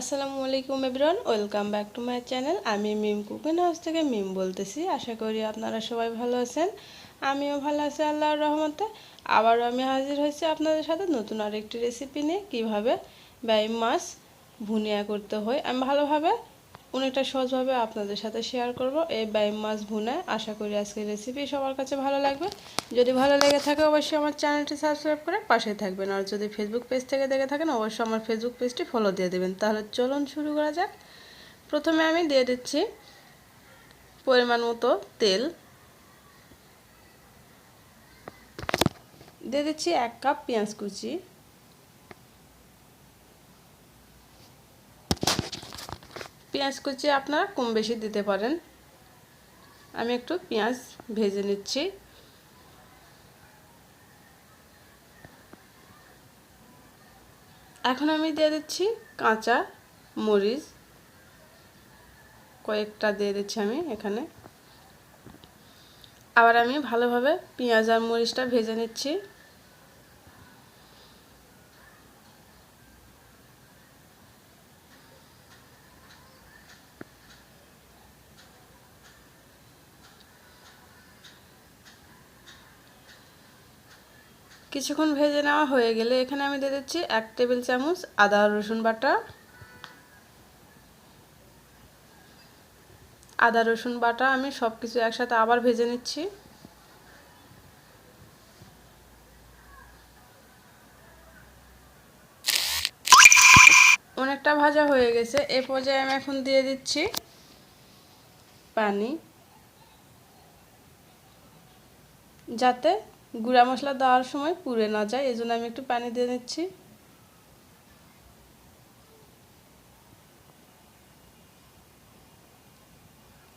আসসালামু আলাইকুম everyone, welcome back to my channel. আমি মিম কুকিং হাউস থেকে মিম বলতেছি। আশা করি আপনারা সবাই ভালো আছেন। আমিও ভালো আছি আল্লাহর রহমতে। আবারও আমি হাজির হয়েছি আপনাদের সাথে নতুন আরেকটি রেসিপি নিয়ে। কীভাবে ব্যয় মাছ ভুনিয়া করতে হয় আমি ভালোভাবে অনেকটা সহজভাবে আপনাদের সাথে শেয়ার করব। এই বাইম মাছ ভুনে, আশা করি আজকের রেসিপি সবার কাছে ভালো লাগবে। যদি ভালো লেগে থাকে, অবশ্যই আমার চ্যানেলটি সাবস্ক্রাইব করে পাশে থাকবেন। আর যদি ফেসবুক পেজ থেকে দেখে থাকেন, অবশ্যই আমার ফেসবুক পেজটি ফলো দিয়ে দেবেন। তাহলে চলুন শুরু করা যাক। প্রথমে আমি দিয়ে দিচ্ছি পরিমাণ মতো তেল। দিয়ে দিচ্ছি এক কাপ পেঁয়াজ কুচি। পেঁয়াজ কুচি আপনারা কম বেশি দিতে পারেন। আমি একটু পেঁয়াজ ভেজে নিচ্ছি। এখন আমি দিয়ে দিচ্ছি কাঁচা মরিচ। কয়েকটা দিয়ে দিচ্ছি আমি এখানে। আবার আমি ভালোভাবে পেঁয়াজ আর মরিচটা ভেজে নিচ্ছি। কিছুক্ষণ ভেজে নেওয়া হয়ে গেলে এখানে আমি দিয়ে দিচ্ছি এক টেবিল চামচ আদা রসুন বাটা। আদা, রসুন বাটা আমি সব কিছু একসাথে আবার ভেজে নিচ্ছি। অনেকটা ভাজা হয়ে গেছে, এ পর্যায়ে আমি এখন দিয়ে দিচ্ছি পানি। যাতে গুঁড়া মশলা দেওয়ার সময় পুড়ে না যায় এই আমি একটু পানি দিয়ে নিচ্ছি।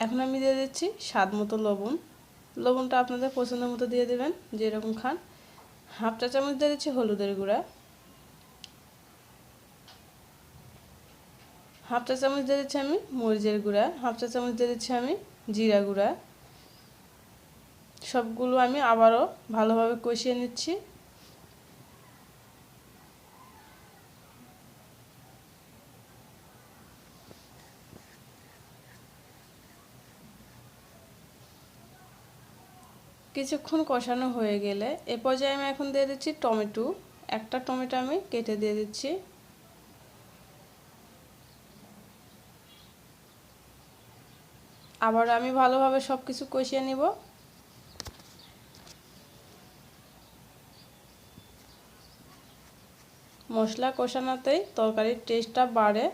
এখন আমি দিয়ে দিচ্ছি স্বাদ মতো লবণ। লবণটা আপনাদের পছন্দ মতো দিয়ে দেবেন, যেরকম খান। হাফ চা চামচ দিয়ে দিচ্ছি হলুদের গুঁড়া। হাফ চা চামচ দিয়ে দিচ্ছি আমি মরিচের গুঁড়া। হাফ চা চামচ দিয়ে দিচ্ছি আমি জিরা গুঁড়া। সবগুলো আমি আবারও ভালোভাবে কষিয়ে নিচ্ছি। কিছুক্ষণ কষানো হয়ে গেলে এ পর্যায়ে আমি এখন দিয়ে দিচ্ছি টমেটো। একটা টমেটো আমি কেটে দিয়ে দিচ্ছি। আবার আমি ভালোভাবে সব কিছু কষিয়ে নিব। মশলা কষানোতেই তরকারির টেস্টটা বাড়ে।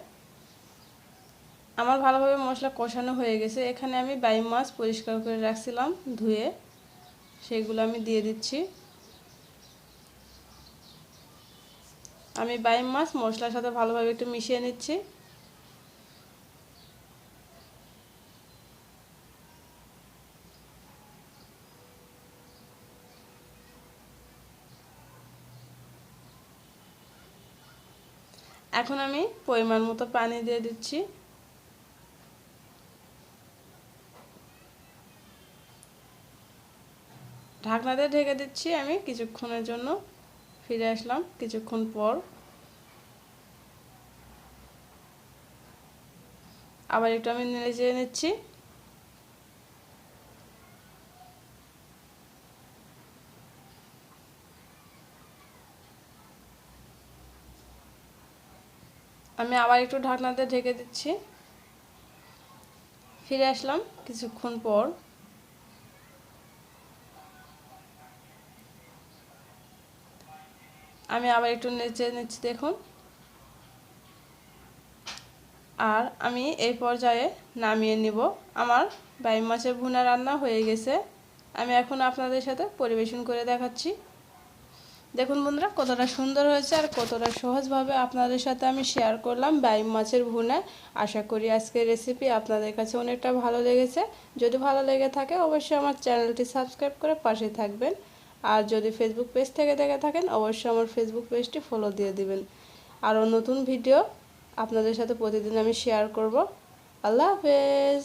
আমার ভালোভাবে মশলা কষানো হয়ে গেছে। এখানে আমি বাই মাছ পরিষ্কার করে রাখছিলাম, ধুয়ে। সেগুলো আমি দিয়ে দিচ্ছি। আমি বাই মাছ মশলার সাথে ভালোভাবে একটু মিশিয়ে নিচ্ছি। এখন আমি পরিমাণ মতো পানি দিয়ে দিচ্ছি। ঢাকনা দিয়ে ঢেকে দিচ্ছি আমি, কিছুক্ষণের জন্য ফিরে আসলাম কিছুক্ষণ পর। আবার একটু আমি নেড়ে নিচ্ছি। আমি আবার একটু ঢাকনাতে ঢেকে দিচ্ছি। ফিরে আসলাম কিছুক্ষণ পর। আমি আবার একটু নেচে নিচ্ছি দেখুন। আর আমি এই পর্যায়ে নামিয়ে নিব। আমার বাই মাছের ভুনা রান্না হয়ে গেছে। আমি এখন আপনাদের সাথে পরিবেশন করে দেখাচ্ছি। দেখুন বন্ধুরা, কতটা সুন্দর হয়েছে আর কতটা সহজভাবে আপনাদের সাথে আমি শেয়ার করলাম বাইম মাছের ভুনা। আশা করি আজকের রেসিপি আপনাদের কাছে অনেকটা ভালো লেগেছে। যদি ভালো লেগে থাকে, অবশ্যই আমার চ্যানেলটি সাবস্ক্রাইব করে পাশে থাকবেন। আর যদি ফেসবুক পেজ থেকে দেখে থাকেন, অবশ্যই আমার ফেসবুক পেজটি ফলো দিয়ে দিবেন। আরও নতুন ভিডিও আপনাদের সাথে প্রতিদিন আমি শেয়ার করব। আল্লাহ হাফেজ!